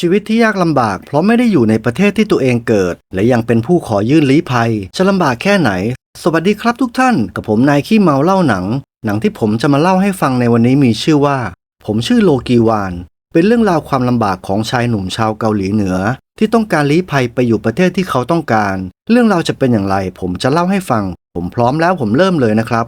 ชีวิตที่ยากลำบากเพราะไม่ได้อยู่ในประเทศที่ตัวเองเกิด และยังเป็นผู้ขอยื่นลี้ภัย จะลำบากแค่ไหน สวัสดีครับทุกท่าน กับผมนายขี้เมาเล่าหนัง หนังที่ผมจะมาเล่าให้ฟังในวันนี้มีชื่อว่า ผมชื่อโลกีวาน เป็นเรื่องราวความลำบากของชายหนุ่มชาวเกาหลีเหนือ ที่ต้องการลี้ภัยไปอยู่ประเทศที่เขาต้องการ เรื่องราวจะเป็นอย่างไร ผมจะเล่าให้ฟัง ผมพร้อมแล้วผมเริ่มเลยนะครับ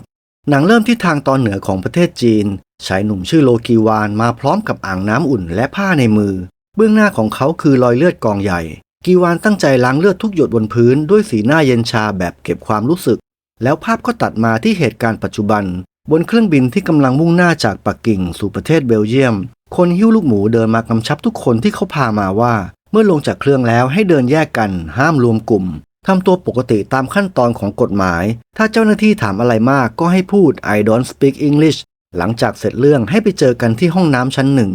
หนังเริ่มที่ทางตอนเหนือของประเทศจีน ชายหนุ่มชื่อโลกีวานมาพร้อมกับอ่างน้ำอุ่นและผ้าในมือ เบื้องหน้าของเขาคือรอยเลือดกองใหญ่ กีวานตั้งใจล้างเลือดทุกหยดบนพื้นด้วยสีหน้าเย็นชาแบบเก็บความรู้สึก แล้วภาพก็ตัดมาที่เหตุการณ์ปัจจุบัน บนเครื่องบินที่กำลังมุ่งหน้าจากปักกิ่งสู่ประเทศเบลเยียม คนหิ้วลูกหมูเดินมากำชับทุกคนที่เขาพามาว่า เมื่อลงจากเครื่องแล้วให้เดินแยกกัน ห้ามรวมกลุ่มทำตัวปกติตามขั้นตอนของกฎหมาย ถ้าเจ้าหน้าที่ถามอะไรมากก็ให้พูด I don't speak English หลังจากเสร็จเรื่องให้ไปเจอกันที่ห้องน้ำชั้นหนึ่ง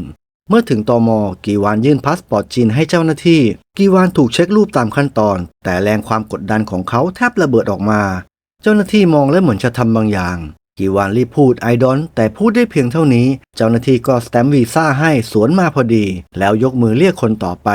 เมื่อถึงตอมกีวานยื่นพาสปอร์ตจีนให้เจ้าหน้าที่ กีวานถูกเช็ครูปตามขั้นตอน แต่แรงความกดดันของเขาแทบระเบิดออกมา เจ้าหน้าที่มองและเหมือนจะทำบางอย่าง กีวานรีบพูดไอดอนแต่พูดได้เพียงเท่านี้ เจ้าหน้าที่ก็สแตมป์วีซ่าให้สวนมาพอดี แล้วยกมือเรียกคนต่อไป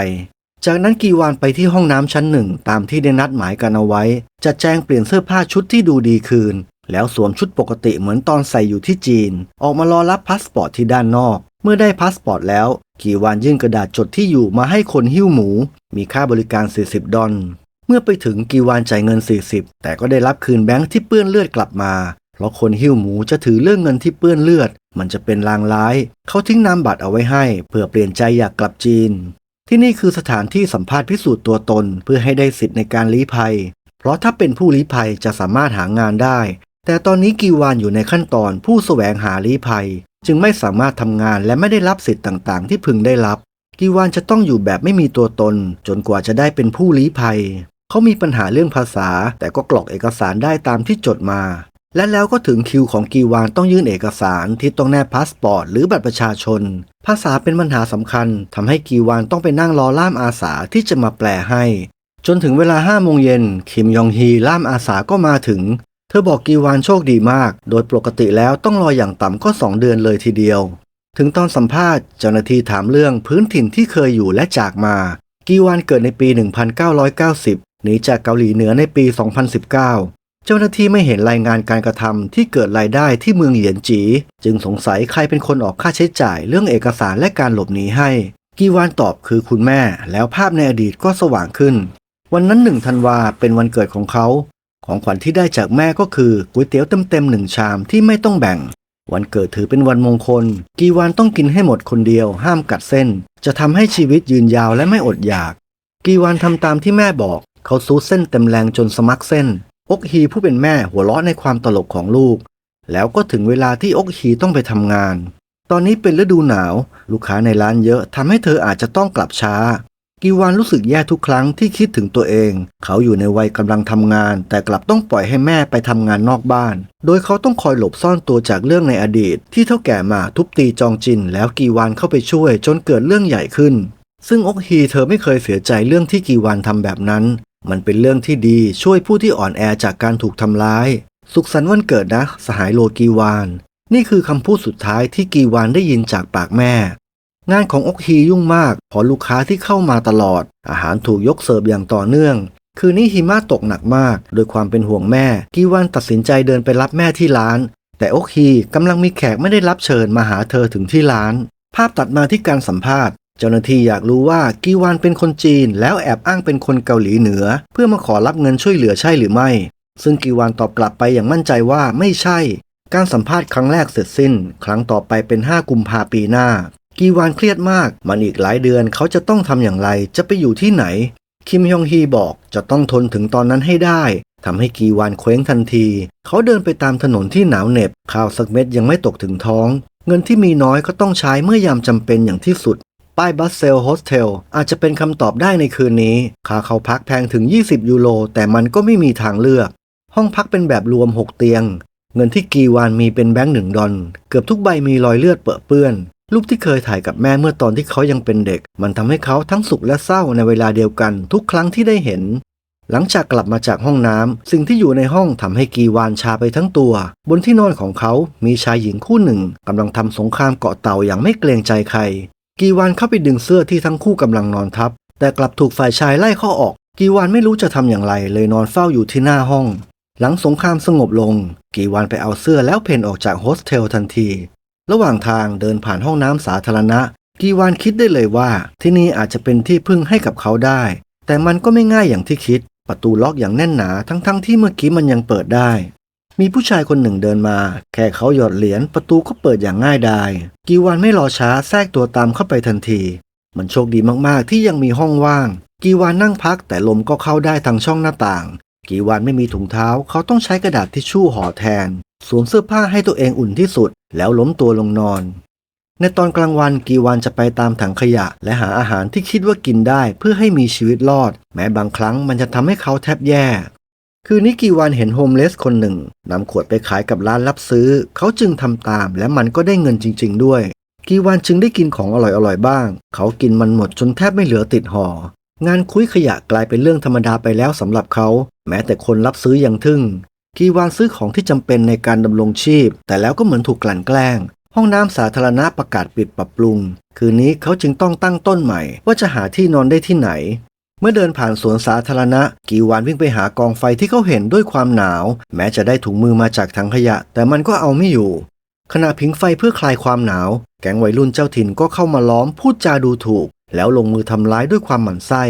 จากนั้นกีวานไปที่ห้องน้ำชั้นหนึ่งตามที่ได้นัดหมายกันเอาไว้ จัดแจงเปลี่ยนเสื้อผ้าชุดที่ดูดีคืน แล้วสวมชุดปกติเหมือนตอนใส่อยู่ที่จีน ออกมารอรับพาสปอร์ตที่ด้านนอก เมื่อได้พาสปอร์ตแล้วกีวานยื่นกระดาษจดที่อยู่มาให้คนหิ้วหมู มีค่าบริการ 40 ดอลเมื่อไปถึงกีวานจ่ายเงิน 40 แต่ก็ได้รับคืนแบงค์ที่เปื้อนเลือดกลับมา เพราะคนหิ้วหมูจะถือเรื่องเงินที่เปื้อนเลือด มันจะเป็นลางร้าย เขาทิ้งนามบัตรเอาไว้ให้ เพื่อเปลี่ยนใจอยากกลับจีน ที่นี่คือสถานที่สัมภาษณ์พิสูจน์ตัวตน เพื่อให้ได้สิทธิ์ในการลี้ภัย เพราะถ้าเป็นผู้ลี้ภัยจะสามารถหางานได้ แต่ตอนนี้กีวานอยู่ในขั้นตอนผู้แสวงหาลี้ภัย จึงไม่สามารถทำงานและไม่ได้รับสิทธิ์ต่างๆ ที่พึงได้รับ กีวานจะต้องอยู่แบบไม่มีตัวตน จนกว่าจะได้เป็นผู้ลี้ภัย เขามีปัญหาเรื่องภาษา แต่ก็กรอกเอกสารได้ตามที่จดมา และแล้วก็ถึงคิวของกีวานต้องยื่นเอกสารที่ต้องแนบพาสปอร์ตหรือบัตรประชาชน ภาษาเป็นปัญหาสำคัญทำให้กีวานต้องไปนั่งรอล่ามอาสาที่จะมาแปลให้จนถึงเวลาห้าโมงเย็นคิมยองฮีล่ามอาสาก็มาถึง เธอบอกกีวานโชคดีมาก โดยปกติแล้วต้องรออย่างต่ำก็สองเดือนเลยทีเดียว ถึงตอนสัมภาษณ์เจ้าหน้าที่ถามเรื่องพื้นถิ่นที่เคยอยู่และจากมา กีวานเกิดในปี 1990 หนีจากเกาหลีเหนือในปี 2019 เจ้าหน้าที่ไม่เห็นรายงานการกระทำที่เกิดรายได้ที่เมืองเหยียนจี จึงสงสัยใครเป็นคนออกค่าใช้จ่ายเรื่องเอกสารและการหลบหนีให้ กีวานตอบคือคุณแม่ แล้วภาพในอดีตก็สว่างขึ้น วันนั้นหนึ่งธันวาเป็นวันเกิดของเขา ของขวัญที่ได้จากแม่ก็คือก๋วยเตี๋ยวเต็มๆหนึ่งชามที่ไม่ต้องแบ่ง วันเกิดถือเป็นวันมงคล กีวานต้องกินให้หมดคนเดียว ห้ามกัดเส้น จะทำให้ชีวิตยืนยาวและไม่อดอยาก กีวานทำตามที่แม่บอก เขาซูดเส้นเต็มแรงจนสมัครเส้น อกฮีผู้เป็นแม่หัวเราะในความตลกของลูก แล้วก็ถึงเวลาที่อกฮีต้องไปทำงาน ตอนนี้เป็นฤดูหนาว ลูกค้าในร้านเยอะทำให้เธออาจจะต้องกลับช้า กีวานรู้สึกแย่ทุกครั้งที่คิดถึงตัวเอง เขาอยู่ในวัยกำลังทำงาน แต่กลับต้องปล่อยให้แม่ไปทำงานนอกบ้าน โดยเขาต้องคอยหลบซ่อนตัวจากเรื่องในอดีต ที่เท่าแก่มาทุบตีจองจิน แล้วกีวานเข้าไปช่วย จนเกิดเรื่องใหญ่ขึ้น ซึ่งอกฮีเธอไม่เคยเสียใจเรื่องที่กีวานทำแบบนั้น มันเป็นเรื่องที่ดีช่วยผู้ที่อ่อนแอจากการถูกทำร้าย สุขสันต์วันเกิดนะ สหายโลกีวาน นี่คือคำพูดสุดท้ายที่กีวานได้ยินจากปากแม่ งานของอกฮียุ่งมากเพราะลูกค้าที่เข้ามาตลอด อาหารถูกยกเสิร์ฟอย่างต่อเนื่อง คืนนี้หิมะตกหนักมาก โดยความเป็นห่วงแม่กีวานตัดสินใจเดินไปรับแม่ที่ร้าน แต่อกฮีกำลังมีแขกไม่ได้รับเชิญมาหาเธอถึงที่ร้าน ภาพตัดมาที่การสัมภาษณ์ เจ้าหน้าที่อยากรู้ว่ากีวานเป็นคนจีน แล้วแอบอ้างเป็นคนเกาหลีเหนือ เพื่อมาขอรับเงินช่วยเหลือใช่หรือไม่ ซึ่งกีวานตอบกลับไปอย่างมั่นใจว่าไม่ใช่การสัมภาษณ์ครั้งแรกเสร็จสิ้น ครั้งต่อไปเป็น 5 กุมภาปีหน้า กีวานเครียดมาก มันอีกหลายเดือนเขาจะต้องทำอย่างไร จะไปอยู่ที่ไหน คิมยองฮีบอกจะต้องทนถึงตอนนั้นให้ได้ทำให้กีวานเคว้งทันที เขาเดินไปตามถนนที่หนาวเหน็บ ข้าวสักเม็ดยังไม่ตกถึงท้อง เงินที่มีน้อยก็ต้องใช้เมื่อยามจำเป็นอย่างที่สุด ป้ายบัสเซลโฮสเทลอาจจะเป็นคำตอบได้ในคืนนี้ ค่าเข้าพักแพงถึง 20 ยูโร แต่มันก็ไม่มีทางเลือก ห้องพักเป็นแบบรวม 6 เตียง เงินที่กีวานมีเป็นแบงค์หนึ่งดอลเกือบทุกใบมีรอยเลือดเปื้อนเปื้อน รูปที่เคยถ่ายกับแม่เมื่อตอนที่เขายังเป็นเด็ก มันทำให้เขาทั้งสุขและเศร้าในเวลาเดียวกันทุกครั้งที่ได้เห็น หลังจากกลับมาจากห้องน้ำสิ่งที่อยู่ในห้องทำให้กีวานชาไปทั้งตัว บนที่นอนของเขา มีชายหญิงคู่หนึ่งกำลังทำสงครามเกาะเต่าอย่างไม่เกรงใจใคร กีวานเข้าไปดึงเสื้อที่ทั้งคู่กำลังนอนทับ แต่กลับถูกฝ่ายชายไล่เข้าออก กีวานไม่รู้จะทำอย่างไร เลยนอนเฝ้าอยู่ที่หน้าห้อง หลังสงครามสงบลง กีวานไปเอาเสื้อแล้วเพ่นออกจากโฮสเทลทันที ระหว่างทางเดินผ่านห้องน้ำสาธารณะ กีวานคิดได้เลยว่า ที่นี่อาจจะเป็นที่พึ่งให้กับเขาได้ แต่มันก็ไม่ง่ายอย่างที่คิด ประตูล็อกอย่างแน่นหนาทั้งๆทที่เมื่อกี้มันยังเปิดได้ มีผู้ชายคนหนึ่งเดินมา แค่เขาหยอดเหรียญประตูก็เปิดอย่างง่ายดายกีวานไม่รอช้าแทรกตัวตามเข้าไปทันที มันโชคดีมากๆที่ยังมีห้องว่าง กีวานนั่งพักแต่ลมก็เข้าได้ทางช่องหน้าต่างกีวานไม่มีถุงเท้าเขาต้องใช้กระดาษทิชชู่ห่อแทน สวมเสื้อผ้าให้ตัวเองอุ่นที่สุด แล้วล้มตัวลงนอน ในตอนกลางวันกีวานจะไปตามถังขยะ และหาอาหารที่คิดว่ากินได้เพื่อให้มีชีวิตรอด แม้บางครั้งมันจะทำให้เขาแทบแย่ คืนนี้กีวานเห็นโฮมเลสคนหนึ่งนำขวดไปขายกับร้านรับซื้อ เขาจึงทำตามและมันก็ได้เงินจริง ๆ ด้วย กีวานจึงได้กินของอร่อยๆบ้าง เขากินมันหมดจนแทบไม่เหลือติดห่องานคุยขยะกลายเป็นเรื่องธรรมดาไปแล้วสำหรับเขา แม้แต่คนรับซื้อยังทึ่ง กีวานซื้อของที่จำเป็นในการดำรงชีพ แต่แล้วก็เหมือนถูกกลั่นแกล้ง ห้องน้ำสาธารณะประกาศปิดปรับปรุง คืนนี้เขาจึงต้องตั้งต้นใหม่ ว่าจะหาที่นอนได้ที่ไหน เมื่อเดินผ่านสวนสาธารณะ กีวานวิ่งไปหากองไฟที่เขาเห็นด้วยความหนาว แม้จะได้ถุงมือมาจากถังขยะ แต่มันก็เอาไม่อยู่ขณะผิงไฟเพื่อคลายความหนาว แก๊งวัยรุ่นเจ้าถิ่นก็เข้ามาล้อมพูดจาดูถูก แล้วลงมือทำร้ายด้วยความหมั่นไส้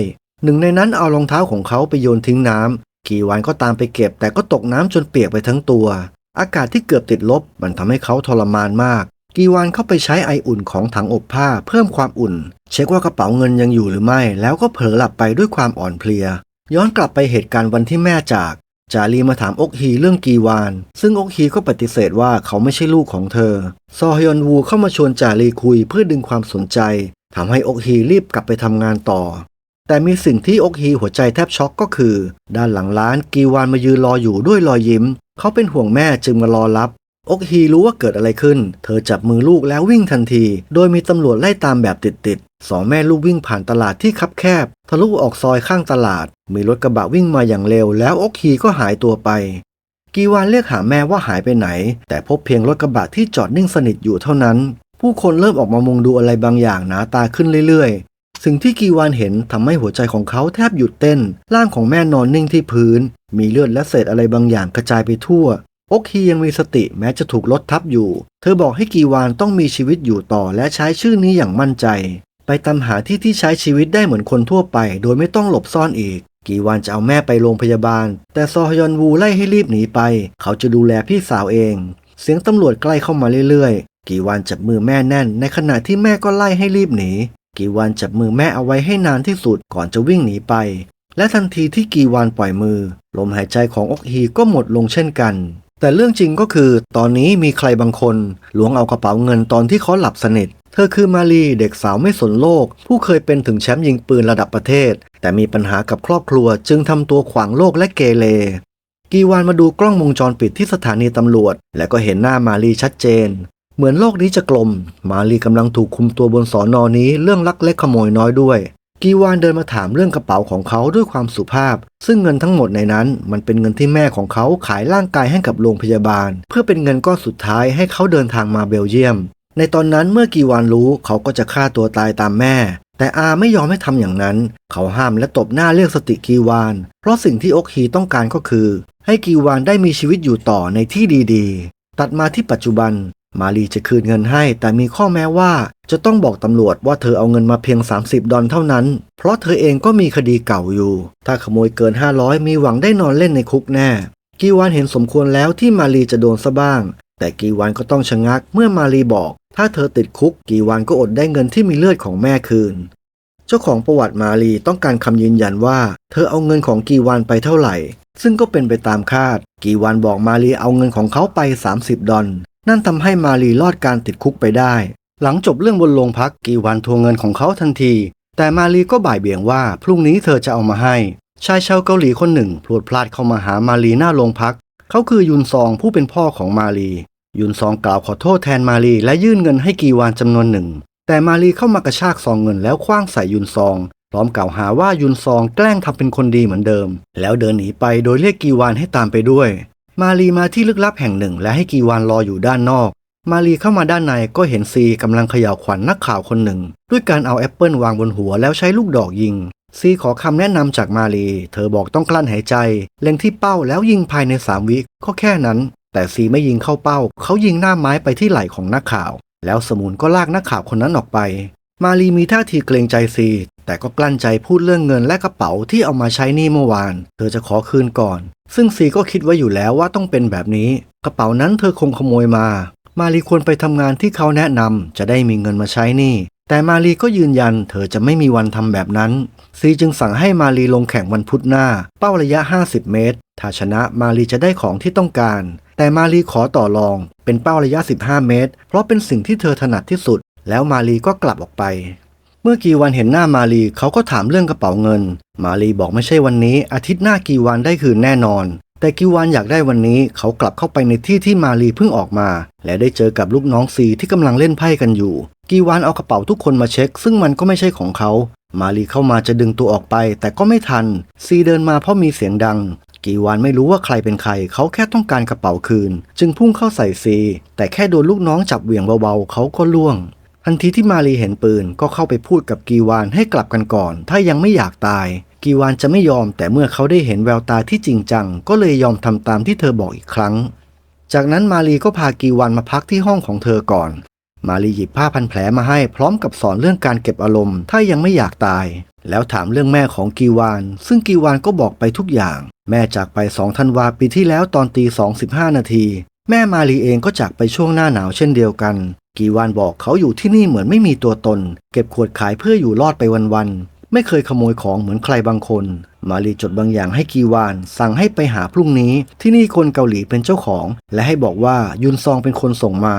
หนึ่งในนั้นเอารองเท้าของเขาไปโยนทิ้งน้ำ กีวานก็ตามไปเก็บ แต่ก็ตกน้ำจนเปียกไปทั้งตัว อากาศที่เกือบติดลบ มันทำให้เขาทรมานมาก กีวานเข้าไปใช้ไออุ่นของถังอบผ้าเพิ่มความอุ่น เช็คว่ากระเป๋าเงินยังอยู่หรือไม่ แล้วก็เผลอหลับไปด้วยความอ่อนเพลีย ย้อนกลับไปเหตุการณ์วันที่แม่จากจารีมาถามอกฮีเรื่องกีวาน ซึ่งอกฮีก็ปฏิเสธว่าเขาไม่ใช่ลูกของเธอ ซอฮยอนวูเข้ามาชวนจารีคุยเพื่อดึงความสนใจทำให้อกฮีรีบกลับไปทำงานต่อ แต่มีสิ่งที่อกฮีหัวใจแทบช็อกก็คือ ด้านหลังร้านกีวานมายืนรออยู่ด้วยรอยยิ้ม เขาเป็นห่วงแม่จึงมารอรับ อกฮีรู้ว่าเกิดอะไรขึ้น เธอจับมือลูกแล้ววิ่งทันที โดยมีตำรวจไล่ตามแบบติดๆสองแม่ลูกวิ่งผ่านตลาดที่คับแคบ ทะลุออกซอยข้างตลาด มีรถกระบะวิ่งมาอย่างเร็ว แล้วอกฮีก็หายตัวไป กีวานเรียกหาแม่ว่าหายไปไหน แต่พบเพียงรถกระบะที่จอดนิ่งสนิทอยู่เท่านั้น ผู้คนเริ่มออกมามุงดูอะไรบางอย่างหนาตาขึ้นเรื่อย สิ่งที่กีวานเห็นทำให้หัวใจของเขาแทบหยุดเต้น ร่างของแม่นอนนิ่งที่พื้น มีเลือดและเศษอะไรบางอย่างกระจายไปทั่วอกฮียังมีสติแม้จะถูกรถทับอยู่ เธอบอกให้กีวานต้องมีชีวิตอยู่ต่อและใช้ชื่อนี้อย่างมั่นใจ ไปตามหาที่ที่ใช้ชีวิตได้เหมือนคนทั่วไป โดยไม่ต้องหลบซ่อนอีก กีวานจะเอาแม่ไปโรงพยาบาล แต่ซอฮยอนวูไล่ให้รีบหนีไป เขาจะดูแลพี่สาวเอง เสียงตำรวจใกล้เข้ามาเรื่อยๆกีวานจับมือแม่แน่น ในขณะที่แม่ก็ไล่ให้รีบหนี กีวานจับมือแม่เอาไว้ให้นานที่สุดก่อนจะวิ่งหนีไป และทันทีที่กีวานปล่อยมือ ลมหายใจของอกฮีก็หมดลงเช่นกัน แต่เรื่องจริงก็คือ ตอนนี้มีใครบางคนล้วงเอากระเป๋าเงินตอนที่เขาหลับสนิท เธอคือมารีเด็กสาวไม่สนโลก ผู้เคยเป็นถึงแชมป์ยิงปืนระดับประเทศ แต่มีปัญหากับครอบครัวจึงทำตัวขวางโลกและเกเรกีวานมาดูกล้องวงจรปิดที่สถานีตำรวจ และก็เห็นหน้ามารีชัดเจน เหมือนโลกนี้จะกลม มารีกำลังถูกคุมตัวบนสอนอนี้เรื่องลักเล็กขโมยน้อยด้วย กีวานเดินมาถามเรื่องกระเป๋าของเขาด้วยความสุภาพ ซึ่งเงินทั้งหมดในนั้น มันเป็นเงินที่แม่ของเขาขายร่างกายให้กับโรงพยาบาล เพื่อเป็นเงินก้อนสุดท้ายให้เขาเดินทางมาเบลเยียม ในตอนนั้นเมื่อกีวานรู้เขาก็จะฆ่าตัวตายตามแม่ แต่อาไม่ยอมให้ทำอย่างนั้น เขาห้ามและตบหน้าเรียกสติกีวาน เพราะสิ่งที่อกฮีต้องการก็คือ ให้กีวานได้มีชีวิตอยู่ต่อในที่ดีๆ ตัดมาที่ปัจจุบัน มารีจะคืนเงินให้ แต่มีข้อแม้ว่าจะต้องบอกตำรวจว่าเธอเอาเงินมาเพียง 30 ดอลเท่านั้น เพราะเธอเองก็มีคดีเก่าอยู่ ถ้าขโมยเกิน 500 มีหวังได้นอนเล่นในคุกแน่ กีวานเห็นสมควรแล้วที่มารีจะโดนซะบ้าง แต่กีวานก็ต้องชะงักเมื่อมารีบอก ถ้าเธอติดคุก กีวานก็อดได้เงินที่มีเลือดของแม่คืน เจ้าของประวัติมารีต้องการคำยืนยันว่า เธอเอาเงินของกีวานไปเท่าไหร่ ซึ่งก็เป็นไปตามคาด กีวานบอกมารีเอาเงินของเขาไป 30 ดอล นั่นทำให้มารีรอดการติดคุกไปได้ หลังจบเรื่องบนโรงพักกีวานทวงเงินของเขาทันที แต่มารีก็บ่ายเบี่ยงว่าพรุ่งนี้เธอจะเอามาให้ ชายชาวเกาหลีคนหนึ่งพลวดพลาดเข้ามาหามารีหน้าโรงพัก เขาคือยุนซองผู้เป็นพ่อของมารียุนซองกล่าวขอโทษแทนมารีและยื่นเงินให้กีวานจำนวนหนึ่ง แต่มารีเข้ามากระชากซองเงินแล้วคว้างใส่ยุนซอง พร้อมกล่าวหาว่ายุนซองแกล้งทำเป็นคนดีเหมือนเดิม แล้วเดินหนีไปโดยเรียกกีวานให้ตามไปด้วย มารีมาที่ลึกลับแห่งหนึ่ง และให้กีวานรออยู่ด้านนอก มารีเข้ามาด้านในก็เห็นซีกำลังเขย่าขวัญนักข่าวคนหนึ่ง ด้วยการเอาแอปเปิลวางบนหัวแล้วใช้ลูกดอกยิง ซีขอคำแนะนำจากมารี เธอบอกต้องกลั้นหายใจ เล็งที่เป้าแล้วยิงภายในสามวิก็แค่นั้น แต่ซีไม่ยิงเข้าเป้า เขายิงหน้าไม้ไปที่ไหล่ของนักข่าว แล้วสมุนก็ลากนักข่าวคนนั้นออกไป มารีมีท่าทีเกรงใจซี แต่ก็กลั้นใจพูดเรื่องเงินและกระเป๋าที่เอามาใช้นี้เมื่อวาน เธอจะขอคืนก่อน ซึ่งซีก็คิดไว้อยู่แล้วว่าต้องเป็นแบบนี้ กระเป๋านั้นเธอคงขโมยมา มารีควรไปทำงานที่เขาแนะนำจะได้มีเงินมาใช้นี้แต่มารีก็ยืนยัน เธอจะไม่มีวันทำแบบนั้น ซีจึงสั่งให้มารีลงแข่งวันพุธหน้า เป้าระยะ 50 เมตร ถ้าชนะมารีจะได้ของที่ต้องการแต่มารีขอต่อรอง เป็นเป้าระยะ 15 เมตร เพราะเป็นสิ่งที่เธอถนัดที่สุด แล้วมารีก็กลับออกไป มื่อกี่วันเห็นหน้ามารีเขาก็ถามเรื่องกระเป๋าเงิน มารีบอกไม่ใช่วันนี้ อาทิตย์หน้ากี่วันได้คืนแน่นอน แต่กีวันอยากได้วันนี้เขากลับเข้าไปในที่ที่มารีเพิ่งออกมา และได้เจอกับลูกน้องซีที่กำลังเล่นไพ่กันอยู่กีวันเอากระเป๋าทุกคนมาเช็ค ซึ่งมันก็ไม่ใช่ของเขา มารีเข้ามาจะดึงตัวออกไป แต่ก็ไม่ทัน ซีเดินมาเพราะมีเสียงดังกีวานไม่รู้ว่าใครเป็นใคร เขาแค่ต้องการกระเป๋าคืน จึงพุ่งเข้าใส่ซี แต่แค่โดนลูกน้องจับเหวี่ยงเบาๆ เขาก็ล่วง ทันทีที่มารีเห็นปืนก็เข้าไปพูดกับกีวานให้กลับกันก่อน ถ้ายังไม่อยากตาย กีวานจะไม่ยอม แต่เมื่อเขาได้เห็นแววตาที่จริงจัง ก็เลยยอมทำตามที่เธอบอกอีกครั้ง จากนั้นมารีก็พากีวานมาพักที่ห้องของเธอก่อน มารีหยิบผ้าพันแผลมาให้พร้อมกับสอนเรื่องการเก็บอารมณ์ ถ้ายังไม่อยากตาย แล้วถามเรื่องแม่ของกีวาน ซึ่งกีวานก็บอกไปทุกอย่าง แม่จากไป2ธันวาปีที่แล้วตอนตีสองสิบห้านาทีแม่มารีเองก็จากไปช่วงหน้าหนาวเช่นเดียวกัน กีวานบอกเขาอยู่ที่นี่เหมือนไม่มีตัวตน เก็บขวดขายเพื่ออยู่รอดไปวันๆไม่เคยขโมยของเหมือนใครบางคน มารีจดบางอย่างให้กีวาน สั่งให้ไปหาพรุ่งนี้ ที่นี่คนเกาหลีเป็นเจ้าของ และให้บอกว่ายุนซองเป็นคนส่งมา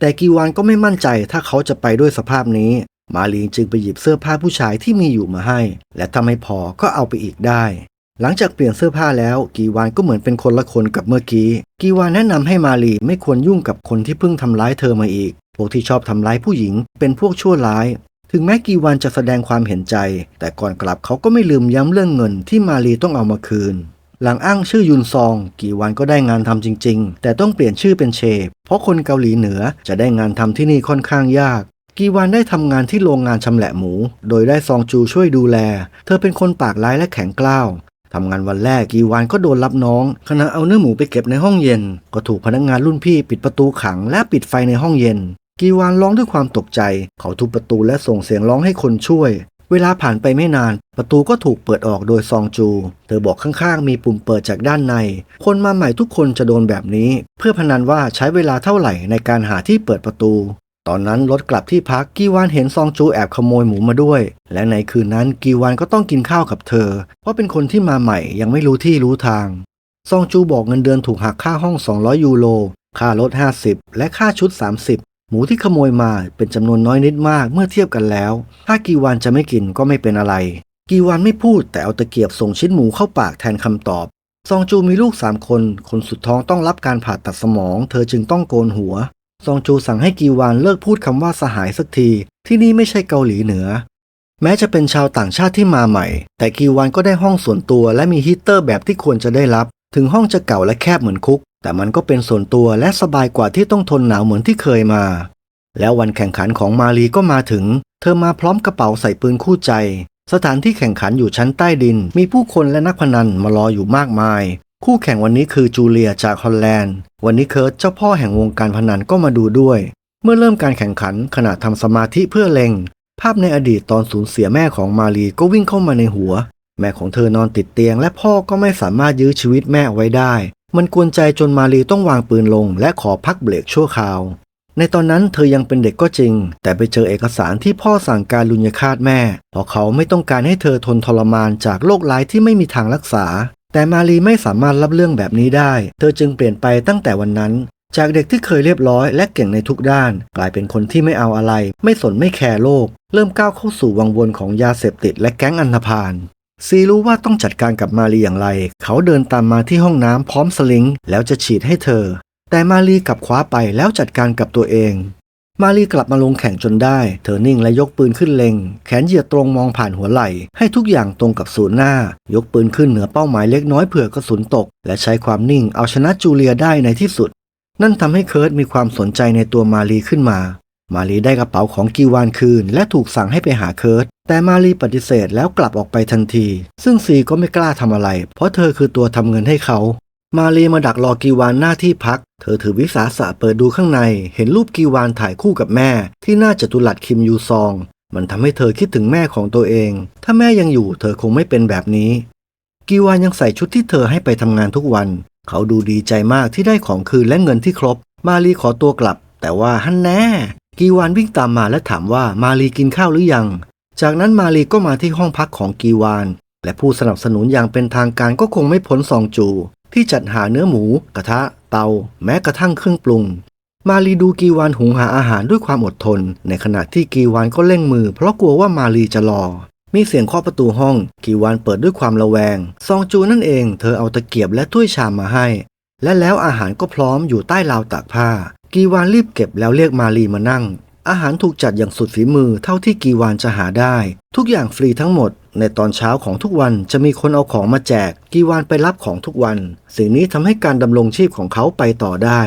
แต่กีวานก็ไม่มั่นใจถ้าเขาจะไปด้วยสภาพนี้ มาลีจึงไปหยิบเสื้อผ้าผู้ชายที่มีอยู่มาให้ และถ้าไม่พอก็เอาไปอีกได้หลังจากเปลี่ยนเสื้อผ้าแล้วกีวานก็เหมือนเป็นคนละคนกับเมื่อกี้ กีวานแนะนำให้มาลีไม่ควรยุ่งกับคนที่เพิ่งทำร้ายเธอมาอีก พวกที่ชอบทำร้ายผู้หญิงเป็นพวกชั่วร้าย ถึงแม้กีวานจะแสดงความเห็นใจ แต่ก่อนกลับเขาก็ไม่ลืมย้ำเรื่องเงินที่มาลีต้องเอามาคืน หลังอ้างชื่อยุนซอง กีวันก็ได้งานทำจริง ๆ แต่ต้องเปลี่ยนชื่อเป็นเชฟเพราะคนเกาหลีเหนือจะได้งานทำที่นี่ค่อนข้างยากกีวานได้ทำงานที่โรงงานชำแหละหมู โดยได้ซองจูช่วยดูแล เธอเป็นคนปากร้ายและแข็งกร้าวทำงานวันแรกกีวานก็โดนรับน้องขณะเอาเนื้อหมูไปเก็บในห้องเย็น ก็ถูกพนักงานรุ่นพี่ปิดประตูขังและปิดไฟในห้องเย็น กีวานร้องด้วยความตกใจ เขาทุบประตูและส่งเสียงร้องให้คนช่วย เวลาผ่านไปไม่นาน ประตูก็ถูกเปิดออกโดยซองจู เธอบอกข้างๆ มีปุ่มเปิดจากด้านใน คนมาใหม่ทุกคนจะโดนแบบนี้ เพื่อพนันว่าใช้เวลาเท่าไหร่ในการหาที่เปิดประตู ตอนนั้นรถกลับที่พักกีวานเห็นซองจูแอบขโมยหมูมาด้วย และในคืนนั้นกีวานก็ต้องกินข้าวกับเธอ เพราะเป็นคนที่มาใหม่ยังไม่รู้ที่รู้ทาง ซองจูบอกเงินเดือนถูกหักค่าห้อง 200 ยูโรค่ารถ 50 และค่าชุด 30 หมูที่ขโมยมาเป็นจำนวนน้อยนิดมากเมื่อเทียบกันแล้ว ถ้ากีวานจะไม่กินก็ไม่เป็นอะไร กีวานไม่พูดแต่เอาตะเกียบส่งชิ้นหมูเข้าปากแทนคำตอบ ซองจูมีลูกสามคน คนสุดท้องต้องรับการผ่าตัดสมอง เธอจึงต้องโกนหัว ซองจูสั่งให้กีวานเลิกพูดคำว่าสหายสักที ที่นี่ไม่ใช่เกาหลีเหนือ แม้จะเป็นชาวต่างชาติที่มาใหม่ แต่กีวานก็ได้ห้องส่วนตัวและมีฮีตเตอร์แบบที่ควรจะได้รับ ถึงห้องจะเก่าและแคบเหมือนคุก แต่มันก็เป็นส่วนตัวและสบายกว่าที่ต้องทนหนาวเหมือนที่เคยมา แล้ววันแข่งขันของมาลีก็มาถึง เธอมาพร้อมกระเป๋าใส่ปืนคู่ใจ สถานที่แข่งขันอยู่ชั้นใต้ดิน มีผู้คนและนักพนันมารออยู่มากมาย คู่แข่งวันนี้คือจูเลียจากฮอลแลนด์ วันนี้เคิร์ตเจ้าพ่อแห่งวงการพนันก็มาดูด้วย เมื่อเริ่มการแข่งขันขณะทำสมาธิเพื่อเล็งภาพในอดีตตอนสูญเสียแม่ของมาลีก็วิ่งเข้ามาในหัว แม่ของเธอนอนติดเตียง และพ่อก็ไม่สามารถยื้อชีวิตแม่ไว้ได้ มันกวนใจจนมาลีต้องวางปืนลง และขอพักเบรกชั่วคราว ในตอนนั้นเธอยังเป็นเด็กก็จริง แต่ไปเจอเอกสารที่พ่อสั่งการลุญยฆาตแม่ เพราะเขาไม่ต้องการให้เธอทนทรมานจากโรคร้ายที่ไม่มีทางรักษา แต่มาลีไม่สามารถรับเรื่องแบบนี้ได้ เธอจึงเปลี่ยนไปตั้งแต่วันนั้น จากเด็กที่เคยเรียบร้อยและเก่งในทุกด้าน กลายเป็นคนที่ไม่เอาอะไร ไม่สนไม่แคร์โลก เริ่มก้าวเข้าสู่วังวนของยาเสพติดและแก๊งอันธพาล ซีรู้ว่าต้องจัดการกับมาลีอย่างไร เขาเดินตามมาที่ห้องน้ำพร้อมสลิง แล้วจะฉีดให้เธอ แต่มาลีกลับคว้าไปแล้วจัดการกับตัวเอง มาลีกลับมาลงแข่งจนได้ เธอนิ่งและยกปืนขึ้นเล็ง แขนเหยียดตรงมองผ่านหัวไหล่ ให้ทุกอย่างตรงกับศูนย์หน้า ยกปืนขึ้นเหนือเป้าหมายเล็กน้อยเผื่อกระสุนตก และใช้ความนิ่งเอาชนะจูเลียได้ในที่สุด นั่นทำให้เคิร์ตมีความสนใจในตัวมารีขึ้นมา มารีได้กระเป๋าของกีวานคืน และถูกสั่งให้ไปหาเคิร์ตแต่มารีปฏิเสธแล้วกลับออกไปทันที ซึ่งซีก็ไม่กล้าทำอะไร เพราะเธอคือตัวทำเงินให้เขา มารีมาดักรอกีวานหน้าที่พัก เธอถือวิสาสะเปิดดูข้างใน เห็นรูปกีวานถ่ายคู่กับแม่ ที่หน้าจตุรัสคิมยูซอง มันทำให้เธอคิดถึงแม่ของตัวเอง ถ้าแม่ยังอยู่เธอคงไม่เป็นแบบนี้กีวานยังใส่ชุดที่เธอให้ไปทำงานทุกวัน เขาดูดีใจมากที่ได้ของคืนและเงินที่ครบ มารีขอตัวกลับ แต่ว่าฮันแน่ กีวานวิ่งตามมาและถามว่ามารีกินข้าวหรือยัง จากนั้นมารีก็มาที่ห้องพักของกีวาน และผู้สนับสนุนอย่างเป็นทางการก็คงไม่พ้นซองจู ที่จัดหาเนื้อหมู กระทะ เตา แม้กระทั่งเครื่องปรุง มารีดูกีวานหุงหาอาหารด้วยความอดทน ในขณะที่กีวานก็เร่งมือ เพราะกลัวว่ามารีจะรอ มีเสียงเคาะประตูห้อง กีวานเปิดด้วยความระแวง ซองจูนั่นเอง เธอเอาตะเกียบและถ้วยชามมาให้ และแล้วอาหารก็พร้อมอยู่ใต้ราวตากผ้า กีวานรีบเก็บแล้วเรียกมารีมานั่ง อาหารถูกจัดอย่างสุดฝีมือเท่าที่กีวานจะหาได้ ทุกอย่างฟรีทั้งหมด ในตอนเช้าของทุกวันจะมีคนเอาของมาแจก กีวานไปรับของทุกวัน สิ่งนี้ทำให้การดำรงชีพของเขาไปต่อได้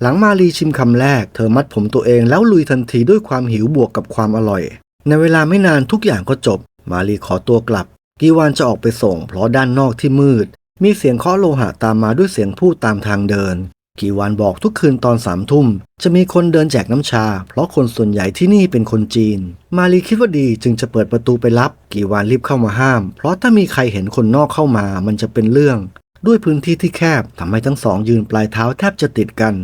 หลังมารีชิมคำแรก เธอมัดผมตัวเองแล้วลุยทันทีด้วยความหิวบวกกับความอร่อย ในเวลาไม่นานทุกอย่างก็จบ มารีขอตัวกลับ กีวานจะออกไปส่งเพราะด้านนอกที่มืด มีเสียงเคาะโลหะตามมาด้วยเสียงพูดตามทางเดิน กีวานบอกทุกคืนตอนสามทุ่ม จะมีคนเดินแจกน้ำชา เพราะคนส่วนใหญ่ที่นี่เป็นคนจีน มารีคิดว่าดีจึงจะเปิดประตูไปรับ กีวานรีบเข้ามาห้าม เพราะถ้ามีใครเห็นคนนอกเข้ามามันจะเป็นเรื่อง ด้วยพื้นที่ที่แคบทำให้ทั้งสองยืนปลายเท้าแทบจะติดกัน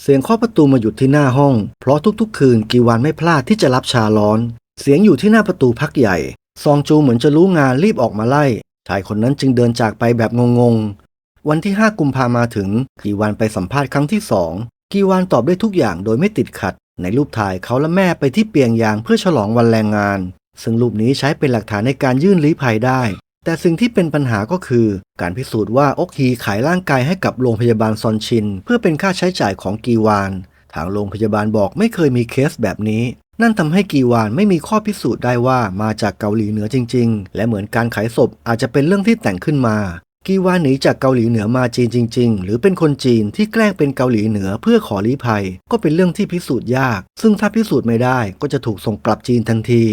เสียงเคาะประตูมาหยุดที่หน้าห้อง เพราะทุกๆ คืนกีวานไม่พลาดที่จะรับชาร้อน เสียงอยู่ที่หน้าประตูพักใหญ่ ซองจูเหมือนจะรู้งานรีบออกมาไล่ ชายคนนั้นจึงเดินจากไปแบบงงๆ วันที่ 5 กุมภามาถึงกีวานไปสัมภาษณ์ครั้งที่สองกีวานตอบได้ทุกอย่างโดยไม่ติดขัด ในรูปถ่ายเขาและแม่ไปที่เปียงยางเพื่อฉลองวันแรงงาน ซึ่งรูปนี้ใช้เป็นหลักฐานในการยื่นลี้ภัยได้ แต่สิ่งที่เป็นปัญหาก็คือ การพิสูจน์ว่าอกฮีขายร่างกายให้กับโรงพยาบาลซอนชิน เพื่อเป็นค่าใช้จ่ายของกีวาน ทางโรงพยาบาลบอกไม่เคยมีเคสแบบนี้ นั่นทำให้กีวานไม่มีข้อพิสูจน์ได้ว่ามาจากเกาหลีเหนือจริง ๆ และเหมือนการขายศพอาจจะเป็นเรื่องที่แต่งขึ้นมา กีวานหนีจากเกาหลีเหนือมาจีนจริง ๆ หรือเป็นคนจีนที่แกล้งเป็นเกาหลีเหนือเพื่อขอลี้ภัย ก็เป็นเรื่องที่พิสูจน์ยาก ซึ่งถ้าพิสูจน์ไม่ได้ก็จะถูกส่งกลับจีนทันที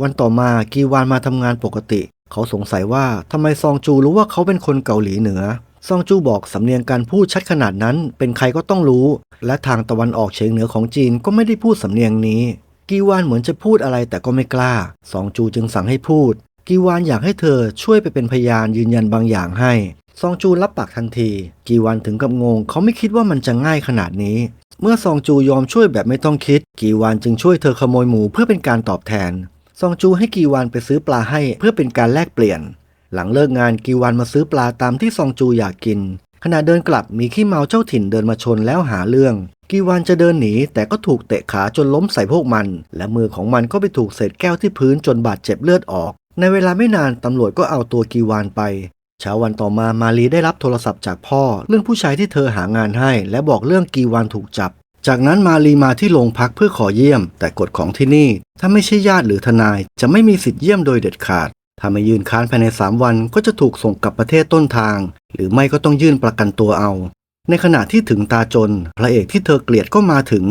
วันต่อมากีวานมาทำงานปกติ เขาสงสัยว่าทำไมซองจูรู้ว่าเขาเป็นคนเกาหลีเหนือซองจูบอกสำเนียงการพูดชัดขนาดนั้น เป็นใครก็ต้องรู้ และทางตะวันออกเฉียงเหนือของจีนก็ไม่ได้พูดสำเนียงนี้ กีวานเหมือนจะพูดอะไรแต่ก็ไม่กล้าซองจูจึงสั่งให้พูด กีวานอยากให้เธอช่วยไปเป็นพยานยืนยันบางอย่างให้ ซองจูรับปากทันที กีวานถึงกับงง เขาไม่คิดว่ามันจะง่ายขนาดนี้ เมื่อซองจูยอมช่วยแบบไม่ต้องคิด กีวานจึงช่วยเธอขโมยหมูเพื่อเป็นการตอบแทน ซองจูให้กีวานไปซื้อปลาให้เพื่อเป็นการแลกเปลี่ยน หลังเลิกงานกีวานมาซื้อปลาตามที่ซองจูอยากกินขณะเดินกลับมีขี้เมาเจ้าถิ่นเดินมาชนแล้วหาเรื่อง กีวานจะเดินหนีแต่ก็ถูกเตะขาจนล้มใส่พวกมัน และมือของมันก็ไปถูกเศษแก้วที่พื้นจนบาดเจ็บเลือดออก ในเวลาไม่นานตำรวจก็เอาตัวกีวานไปเช้าวันต่อมามารีได้รับโทรศัพท์จากพ่อ เรื่องผู้ชายที่เธอหางานให้ และบอกเรื่องกีวานถูกจับ จากนั้นมารีมาที่โรงพักเพื่อขอเยี่ยม แต่กฎของที่นี่ ถ้าไม่ใช่ญาติหรือทนายจะไม่มีสิทธิ์เยี่ยมโดยเด็ดขาด ถ้าไม่ยื่นค้านภายใน 3 วันก็จะถูกส่งกลับประเทศต้นทาง หรือไม่ก็ต้องยื่นประกันตัวเอา ในขณะที่ถึงตาจน พระเอกที่เธอเกลียดก็มาถึง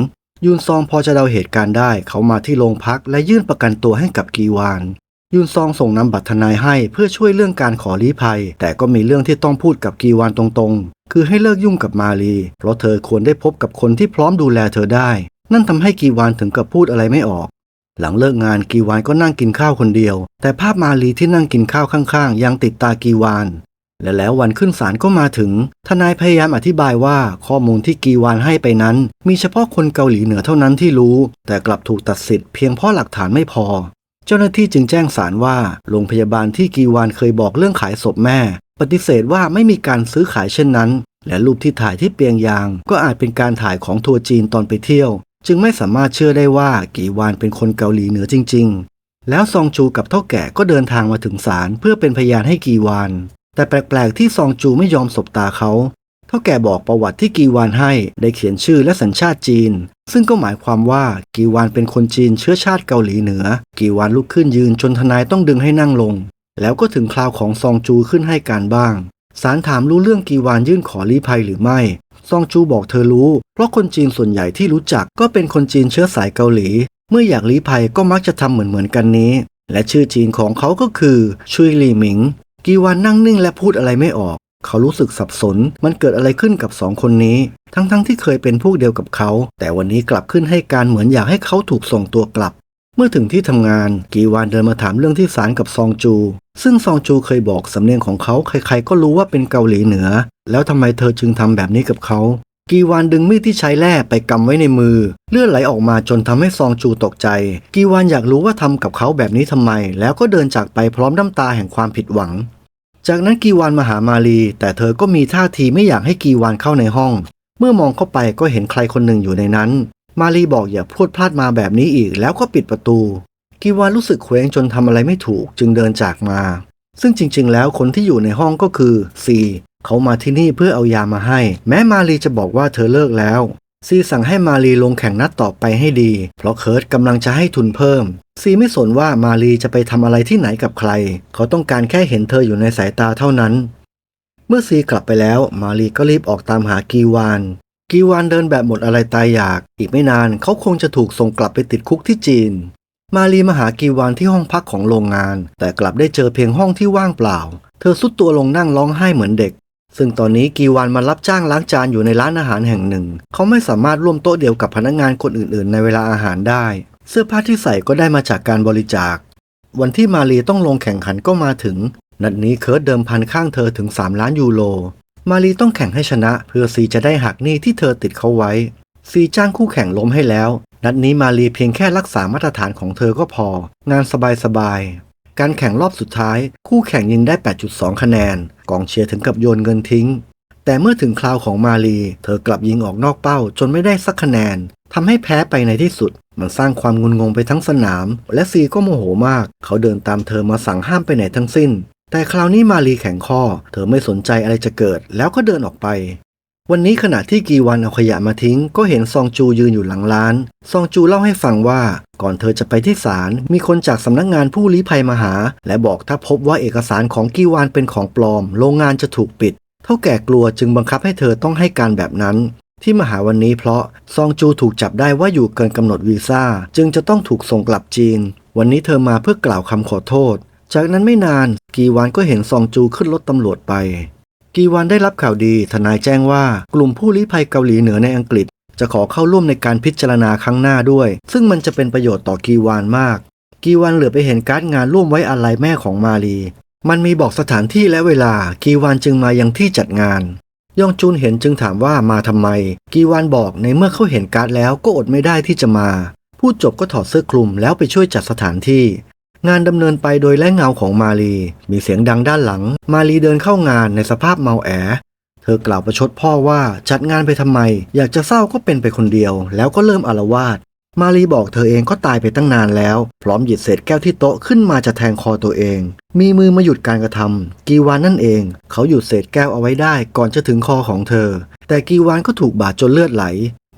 ยุนซองพอจะเดาเหตุการณ์ได้ เขามาที่โรงพักและยื่นประกันตัวให้กับกีวาน ยุนซองส่งนำบัตรทนายให้เพื่อช่วยเรื่องการขอลี้ภัย แต่ก็มีเรื่องที่ต้องพูดกับกีวานตรงๆ คือให้เลิกยุ่งกับมาลี เพราะเธอควรได้พบกับคนที่พร้อมดูแลเธอได้ นั่นทำให้กีวานถึงกับพูดอะไรไม่ออก หลังเลิกงานกีวานก็นั่งกินข้าวคนเดียว แต่ภาพมาลีที่นั่งกินข้าวข้างๆ ยังติดตากีวาน และแล้ววันขึ้นศาลก็มาถึง ทนายพยายามอธิบายว่าข้อมูลที่กีวานให้ไปนั้น มีเฉพาะคนเกาหลีเหนือเท่านั้นที่รู้ แต่กลับถูกตัดสิทธิ์เพียงเพราะหลักฐานไม่พอ เจ้าหน้าที่จึงแจ้งศาลว่าโรงพยาบาลที่กีวานเคยบอกเรื่องขายศพแม่ ปฏิเสธว่าไม่มีการซื้อขายเช่นนั้น และรูปที่ถ่ายที่เปียงยาง ก็อาจเป็นการถ่ายของทัวร์จีนตอนไปเที่ยว จึงไม่สามารถเชื่อได้ว่ากีวานเป็นคนเกาหลีเหนือจริง ๆ แล้วซองจูกับเท่าแก่ก็เดินทางมาถึงศาลเพื่อเป็นพยานให้กีวาน แต่แปลกๆที่ซองจูไม่ยอมสบตาเขาเท่าแก่บอกประวัติที่กีวานให้ได้เขียนชื่อและสัญชาติจีน ซึ่งก็หมายความว่ากีวานเป็นคนจีนเชื้อชาติเกาหลีเหนือ กีวานลุกขึ้นยืนจนทนายต้องดึงให้นั่งลง แล้วก็ถึงคราวของซองจูขึ้นให้การบ้างสารถามรู้เรื่องกีวานยื่นขอลี้ภัยหรือไม่ ซองจูบอกเธอรู้ เพราะคนจีนส่วนใหญ่ที่รู้จักก็เป็นคนจีนเชื้อสายเกาหลี เมื่ออยากลี้ภัยก็มักจะทำเหมือนเหมือนๆกันนี้ และชื่อจีนของเขาก็คือชุยหลี่หมิง กีวานนั่งนิ่งและพูดอะไรไม่ออก เขารู้สึกสับสน มันเกิดอะไรขึ้นกับสองคนนี้ ทั้งๆทที่เคยเป็นพวกเดียวกับเขา แต่วันนี้กลับขึ้นให้การเหมือนอยากให้เขาถูกส่งตัวกลับ เมื่อถึงที่ทำงาน กีวานเดินมาถามเรื่องที่ศาลกับซองจู ซึ่งซองจูเคยบอกสำเนียงของเขาใครๆก็รู้ว่าเป็นเกาหลีเหนือ แล้วทำไมเธอจึงทำแบบนี้กับเขากีวานดึงมีดที่ใช้แล่ไปกำไว้ในมือ เลือดไหลออกมาจนทำให้ซองจูตกใจ กีวานอยากรู้ว่าทำกับเขาแบบนี้ทำไม แล้วก็เดินจากไปพร้อมน้ำตาแห่งความผิดหวัง จากนั้นกีวานมาหามาลี แต่เธอก็มีท่าทีไม่อยากให้กีวานเข้าในห้อง เมื่อมองเข้าไปก็เห็นใครคนหนึ่งอยู่ในนั้น มาลีบอกอย่าพูดพลาดมาแบบนี้อีกแล้วก็ปิดประตู กีวานรู้สึกเคว้งจนทำอะไรไม่ถูกจึงเดินจากมา ซึ่งจริง ๆ แล้วคนที่อยู่ในห้องก็คือซีเขามาที่นี่เพื่อเอายามาให้ แม้มาลีจะบอกว่าเธอเลิกแล้ว ซีสั่งให้มาลีลงแข่งนัดต่อไปให้ดี เพราะเคิร์ตกำลังจะให้ทุนเพิ่ม ซีไม่สนว่ามาลีจะไปทำอะไรที่ไหนกับใคร เขาต้องการแค่เห็นเธออยู่ในสายตาเท่านั้น เมื่อซีกลับไปแล้วมาลีก็รีบออกตามหากีวาน กีวานเดินแบบหมดอะไรตายอยาก อีกไม่นานเขาคงจะถูกส่งกลับไปติดคุกที่จีน มาลีมาหากีวานที่ห้องพักของโรงงาน แต่กลับได้เจอเพียงห้องที่ว่างเปล่า เธอสุดตัวลงนั่งร้องไห้เหมือนเด็ก ซึ่งตอนนี้กีวานมารับจ้างล้างจานอยู่ในร้านอาหารแห่งหนึ่ง เขาไม่สามารถร่วมโต๊ะเดียวกับพนักงานคนอื่นๆ ในเวลาอาหารได้ เสื้อผ้าที่ใส่ก็ได้มาจากการบริจาค วันที่มาลีต้องลงแข่งขันก็มาถึง นัดนี้เคิร์ดเดิมพันข้างเธอถึง 3 ล้านยูโร มาลีต้องแข่งให้ชนะ เพื่อซีจะได้หักหนี้ที่เธอติดเขาไว้ ซีจ้างคู่แข่งล้มให้แล้ว นัดนี้มาลีเพียงแค่รักษามาตรฐานของเธอก็พอ งานสบายๆ การแข่งรอบสุดท้าย คู่แข่งยิงได้ 8.2 คะแนน กองเชียร์ถึงกับโยนเงินทิ้ง แต่เมื่อถึงคราวของมาลี เธอกลับยิงออกนอกเป้าจนไม่ได้สักคะแนนทำให้แพ้ไปในที่สุด มันสร้างความงุนงงไปทั้งสนาม และซีก็โมโหมาก เขาเดินตามเธอมาสั่งห้ามไปไหนทั้งสิ้น แต่คราวนี้มาลีแข็งข้อ เธอไม่สนใจอะไรจะเกิด แล้วก็เดินออกไป วันนี้ขณะที่กีวันเอาขยะมาทิ้ง ก็เห็นซองจูยืนอยู่หลังร้าน ซองจูเล่าให้ฟังว่า ก่อนเธอจะไปที่ศาลมีคนจากสำนักงานผู้ลี้ภัยมาหา และบอกถ้าพบว่าเอกสารของกีวานเป็นของปลอม โรงงานจะถูกปิด เท่าแก่กลัวจึงบังคับให้เธอต้องให้การแบบนั้น ที่มาหาวันนี้เพราะซองจูถูกจับได้ว่าอยู่เกินกำหนดวีซ่าจึงจะต้องถูกส่งกลับจีน วันนี้เธอมาเพื่อกล่าวคำขอโทษ จากนั้นไม่นานกีวานก็เห็นซองจูขึ้นรถตำรวจไป กีวานได้รับข่าวดี ทนายแจ้งว่า กลุ่มผู้ลี้ภัยเกาหลีเหนือในอังกฤษ จะขอเข้าร่วมในการพิจารณาครั้งหน้าด้วย ซึ่งมันจะเป็นประโยชน์ต่อกีวานมาก กีวานเหลือไปเห็นการ์ดงานร่วมไว้อาลัยแม่ของมาลี มันมีบอกสถานที่และเวลา กีวานจึงมายังที่จัดงาน ยองจูนเห็นจึงถามว่ามาทำไม กีวานบอกในเมื่อเขาเห็นการ์ดแล้วก็อดไม่ได้ที่จะมาพูดจบก็ถอดเสื้อคลุมแล้วไปช่วยจัดสถานที่ งานดำเนินไปโดยและเงาของมาลี มีเสียงดังด้านหลัง มาลีเดินเข้างานในสภาพเมาแอ เธอกล่าวประชดพ่อว่าจัดงานไปทำไม อยากจะเศร้าก็เป็นไปคนเดียว แล้วก็เริ่มอารวาสมาลีบอกเธอเองก็ตายไปตั้งนานแล้ว พร้อมหยิบเศษแก้วที่โต๊ะขึ้นมาจะแทงคอตัวเอง มีมือมาหยุดการกระทำกีวานนั่นเอง เขาหยุดเศษแก้วเอาไว้ได้ก่อนจะถึงคอของเธอ แต่กีวานก็ถูกบาดจนเลือดไหล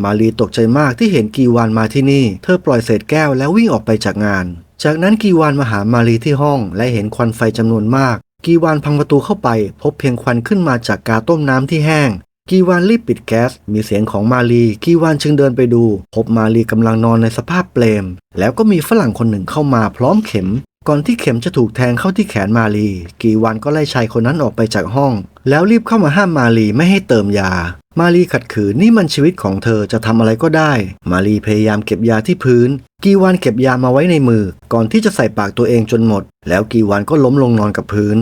มาลีตกใจมากที่เห็นกีวานมาที่นี่ เธอปล่อยเศษแก้วแล้ววิ่งออกไปจากงาน จากนั้นกีวานมาหามาลีที่ห้องและเห็นควันไฟจำนวนมาก กีวานพังประตูเข้าไป พบเพียงควันขึ้นมาจากกาต้มน้ำที่แห้ง กีวานรีบปิดแก๊ส มีเสียงของมาลีกีวานจึงเดินไปดู พบมาลีกำลังนอนในสภาพเปลม แล้วก็มีฝรั่งคนหนึ่งเข้ามาพร้อมเข็ม ก่อนที่เข็มจะถูกแทงเข้าที่แขนมาลี กีวานก็ไล่ชายคนนั้นออกไปจากห้อง แล้วรีบเข้ามาห้ามมาลีไม่ให้เติมยา มาลีขัดขืนนี่มันชีวิตของเธอจะทำอะไรก็ได้ มาลีพยายามเก็บยาที่พื้น กีวานเก็บยามาไว้ในมือ ก่อนที่จะใส่ปากตัวเองจนหมด แล้วกีวานก็ล้มลงนอนกับพื้น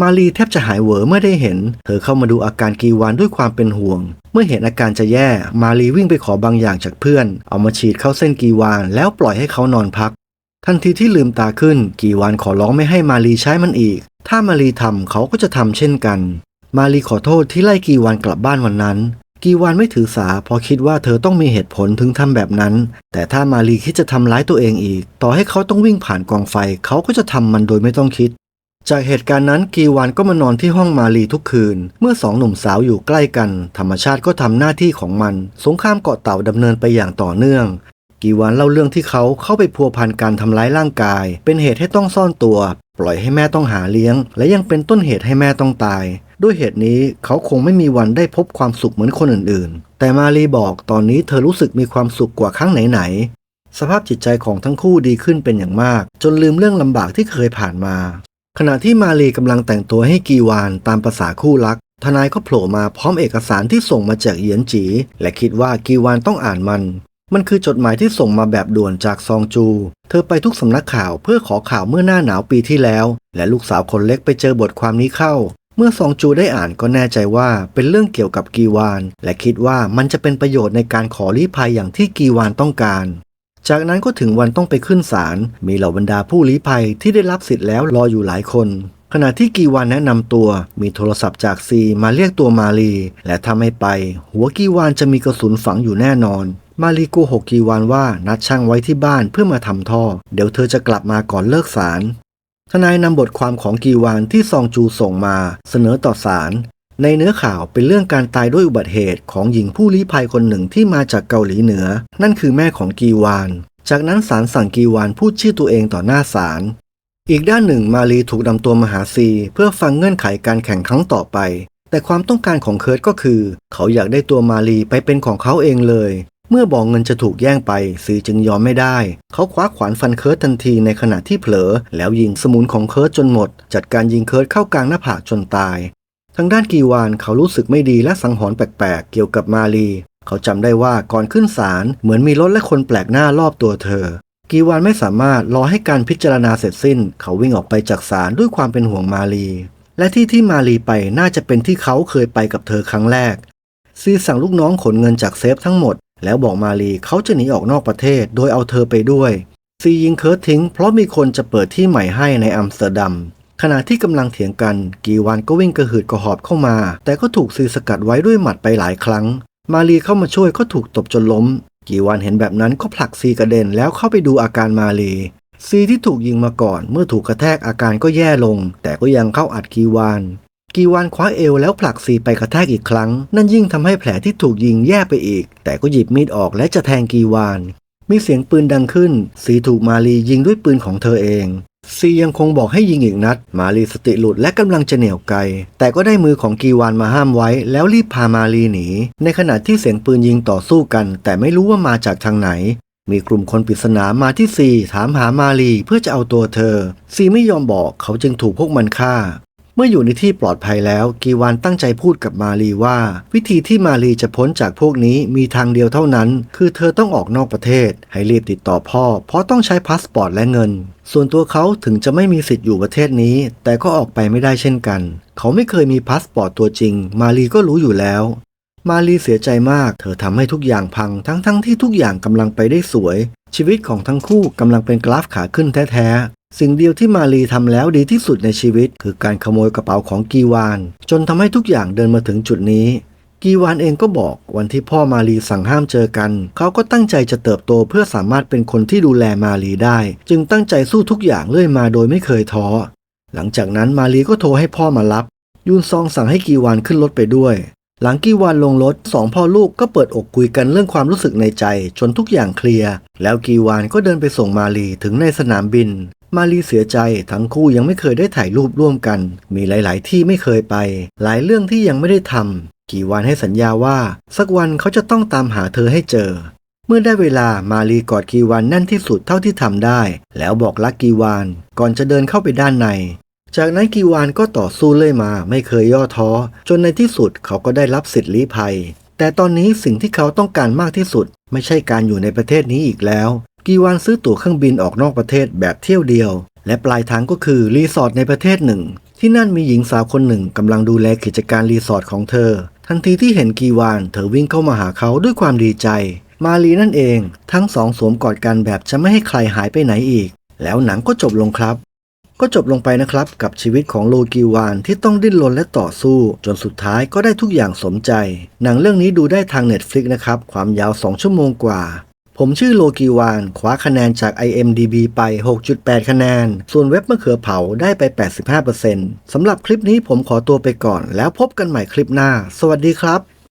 มาลีแทบจะหายเหวอเมื่อได้เห็น เธอเข้ามาดูอาการกีวานด้วยความเป็นห่วง เมื่อเห็นอาการจะแย่ มาลีวิ่งไปขอบางอย่างจากเพื่อน เอามาฉีดเข้าเส้นกีวานแล้วปล่อยให้เขานอนพัก ทันทีที่ลืมตาขึ้น กีวานขอร้องไม่ให้มาลีใช้มันอีก ถ้ามาลีทำเขาก็จะทำเช่นกัน มาลีขอโทษที่ไล่กีวานกลับบ้านวันนั้น กีวานไม่ถือสาเพราะคิดว่าเธอต้องมีเหตุผลถึงทำแบบนั้น แต่ถ้ามาลีคิดจะทำร้ายตัวเองอีก ต่อให้เขาต้องวิ่งผ่านกองไฟ เขาก็จะทำมันโดยไม่ต้องคิด จากเหตุการณ์นั้นกีวานก็มานอนที่ห้องมาลีทุกคืน เมื่อสองหนุ่มสาวอยู่ใกล้กัน ธรรมชาติก็ทำหน้าที่ของมัน สงครามเกาะเต่าดำเนินไปอย่างต่อเนื่อง กีวานเล่าเรื่องที่เขาเข้าไปพัวพันการทำร้ายร่างกาย เป็นเหตุให้ต้องซ่อนตัว ปล่อยให้แม่ต้องหาเลี้ยง และยังเป็นต้นเหตุให้แม่ต้องตาย ด้วยเหตุนี้เขาคงไม่มีวันได้พบความสุขเหมือนคนอื่นๆ แต่มารีบอกตอนนี้เธอรู้สึกมีความสุขกว่าครั้งไหนๆสภาพจิตใจของทั้งคู่ดีขึ้นเป็นอย่างมาก จนลืมเรื่องลำบากที่เคยผ่านมา ขณะที่มารีกำลังแต่งตัวให้กีวานตามภาษาคู่รักทนายก็โผล่มาพร้อมเอกสารที่ส่งมาจากเหยียนจี และคิดว่ากีวานต้องอ่านมัน มันคือจดหมายที่ส่งมาแบบด่วนจากซองจู เธอไปทุกสำนักข่าวเพื่อขอข่าวเมื่อหน้าหนาวปีที่แล้ว และลูกสาวคนเล็กไปเจอบทความนี้เข้า เมื่อซองจูได้อ่านก็แน่ใจว่าเป็นเรื่องเกี่ยวกับกีวาน และคิดว่ามันจะเป็นประโยชน์ในการขอลี้ภัยอย่างที่กีวานต้องการ จากนั้นก็ถึงวันต้องไปขึ้นศาล มีเหล่าบรรดาผู้ลี้ภัยที่ได้รับสิทธิ์แล้วรออยู่หลายคนขณะที่กีวานแนะนำตัว มีโทรศัพท์จากซีมาเรียกตัวมาลี และถ้าไม่ไป หัวกีวานจะมีกระสุนฝังอยู่แน่นอน มาลีโกหกกีวานว่านัดช่างไว้ที่บ้านเพื่อมาทำท่อ เดี๋ยวเธอจะกลับมาก่อนเลิกศาลทนายนำบทความของกีวานที่ซองจูส่งมาเสนอต่อศาลในเนื้อข่าวเป็นเรื่องการตายด้วยอุบัติเหตุของหญิงผู้ลี้ภัยคนหนึ่งที่มาจากเกาหลีเหนือ นั่นคือแม่ของกีวาน จากนั้นศาลสั่งกีวานพูดชื่อตัวเองต่อหน้าศาลอีกด้านหนึ่งมาลีถูกนำตัวมาหาซีเพื่อฟังเงื่อนไขการแข่งครั้งต่อไป แต่ความต้องการของเคิร์ตก็คือ เขาอยากได้ตัวมาลีไปเป็นของเขาเองเลย เมื่อบอกเงินจะถูกแย่งไปซีจึงยอมไม่ได้ เขาคว้าขวานฟันเคิร์ตทันทีในขณะที่เผลอ แล้วยิงสมุนของเคิร์ตจนหมด จัดการยิงเคิร์ตเข้ากลางหน้าผากจนตาย ทางด้านกีวานเขารู้สึกไม่ดีและสังหรณ์แปลกๆ เกี่ยวกับมาลี เขาจำได้ว่าก่อนขึ้นศาลเหมือนมีรถและคนแปลกหน้ารอบตัวเธอ กีวานไม่สามารถรอให้การพิจารณาเสร็จสิ้น เขาวิ่งออกไปจากศาลด้วยความเป็นห่วงมาลี และที่ที่มาลีไปน่าจะเป็นที่เขาเคยไปกับเธอครั้งแรกซีสั่งลูกน้องขนเงินจากเซฟทั้งหมด แล้วบอกมาลีเขาจะหนีออกนอกประเทศโดยเอาเธอไปด้วย ซียิงเคิร์ททิ้ง เพราะมีคนจะเปิดที่ใหม่ให้ในอัมสเตอร์ดัม ขณะที่กำลังเถียงกันกีวานก็วิ่งกระหืดกระหอบเข้ามา แต่ก็ถูกซีสกัดไว้ด้วยหมัดไปหลายครั้ง มาลีเข้ามาช่วยก็ถูกตบจนล้ม กีวานเห็นแบบนั้นก็ผลักซีกระเด็นแล้วเข้าไปดูอาการมาลีซีที่ถูกยิงมาก่อนเมื่อถูกกระแทกอาการก็แย่ลง แต่ก็ยังเข้าอัดกีวาน กีวานคว้าเอวแล้วผลักซีไปกระแทกอีกครั้ง นั่นยิ่งทำให้แผลที่ถูกยิงแย่ไปอีก แต่ก็หยิบมีดออกและจะแทงกีวาน มีเสียงปืนดังขึ้น ซีถูกมาลียิงด้วยปืนของเธอเอง ซียังคงบอกให้ยิงอีกนัด มาลีสติหลุดและกำลังจะเหนี่ยวไกล แต่ก็ได้มือของกีวานมาห้ามไว้ แล้วรีบพามาลีหนี ในขณะที่เสียงปืนยิงต่อสู้กัน แต่ไม่รู้ว่ามาจากทางไหนมีกลุ่มคนปริศนามาที่ซีถามหามาลีเพื่อจะเอาตัวเธอ ซีไม่ยอมบอกเขาจึงถูกพวกมันฆ่า เมื่ออยู่ในที่ปลอดภัยแล้วกีวานตั้งใจพูดกับมาลีว่า วิธีที่มาลีจะพ้นจากพวกนี้มีทางเดียวเท่านั้น คือเธอต้องออกนอกประเทศ ให้รีบติดต่อพ่อ เพราะต้องใช้พาสปอร์ตและเงิน ส่วนตัวเขาถึงจะไม่มีสิทธิ์อยู่ประเทศนี้ แต่ก็ออกไปไม่ได้เช่นกัน เขาไม่เคยมีพาสปอร์ตตัวจริง มาลีก็รู้อยู่แล้ว มาลีเสียใจมาก เธอทำให้ทุกอย่างพังทั้งๆทที่ทุกอย่างกำลังไปได้สวย ชีวิตของทั้งคู่กำลังเป็นกราฟขาขึ้นแท้ๆ สิ่งเดียวที่มาลีทำแล้วดีที่สุดในชีวิต คือการขโมยกระเป๋าของกีวาน จนทำให้ทุกอย่างเดินมาถึงจุดนี้ กีวานเองก็บอกวันที่พ่อมาลีสั่งห้ามเจอกัน เขาก็ตั้งใจจะเติบโตเพื่อสามารถเป็นคนที่ดูแลมาลีได้ จึงตั้งใจสู้ทุกอย่างเรื่อยมาโดยไม่เคยท้อ หลังจากนั้นมาลีก็โทรให้พ่อมารับ ยุนซองสั่งให้กีวานขึ้นรถไปด้วย หลังกีวานลงรถสองพ่อลูกก็เปิดอกคุยกันเรื่องความรู้สึกในใจจนทุกอย่างเคลียร์ แล้วกีวานก็เดินไปส่งมาลีถึงในสนามบิน มาลีเสียใจทั้งคู่ยังไม่เคยได้ถ่ายรูปร่วมกัน มีหลาย ๆ ที่ไม่เคยไป หลายเรื่องที่ยังไม่ได้ทำกีวานให้สัญญาว่า สักวันเขาจะต้องตามหาเธอให้เจอ เมื่อได้เวลามาลีกอดกีวานแน่นที่สุดเท่าที่ทำได้ แล้วบอกรักกีวานก่อนจะเดินเข้าไปด้านใน จากนั้นกีวานก็ต่อสู้เรื่อยมาไม่เคยย่อท้อ จนในที่สุดเขาก็ได้รับสิทธิ์ลี้ภัยแต่ตอนนี้สิ่งที่เขาต้องการมากที่สุด ไม่ใช่การอยู่ในประเทศนี้อีกแล้ว กีวานซื้อตั๋วเครื่องบินออกนอกประเทศแบบเที่ยวเดียว และปลายทางก็คือรีสอร์ทในประเทศหนึ่ง ที่นั่นมีหญิงสาวคนหนึ่งกำลังดูแลกิจการรีสอร์ทของเธอ ทันทีที่เห็นกีวาน เธอวิ่งเข้ามาหาเขาด้วยความดีใจ มาลีนั่นเอง ทั้งสองสวมกอดกันแบบจะไม่ให้ใครหายไปไหนอีก แล้วหนังก็จบลงครับ ก็จบลงไปนะครับกับชีวิตของโลกีวานที่ต้องดิ้นรนและต่อสู้ จนสุดท้ายก็ได้ทุกอย่างสมใจ หนังเรื่องนี้ดูได้ทาง Netflix นะครับความยาว 2 ชั่วโมงกว่า ผมชื่อโลกีวานคว้าคะแนนจาก IMDB ไป 6.8 คะแนน ส่วนเว็บมะเขือเผาได้ไป 85%สำหรับคลิปนี้ผมขอตัวไปก่อน แล้วพบกันใหม่คลิปหน้า สวัสดีครับ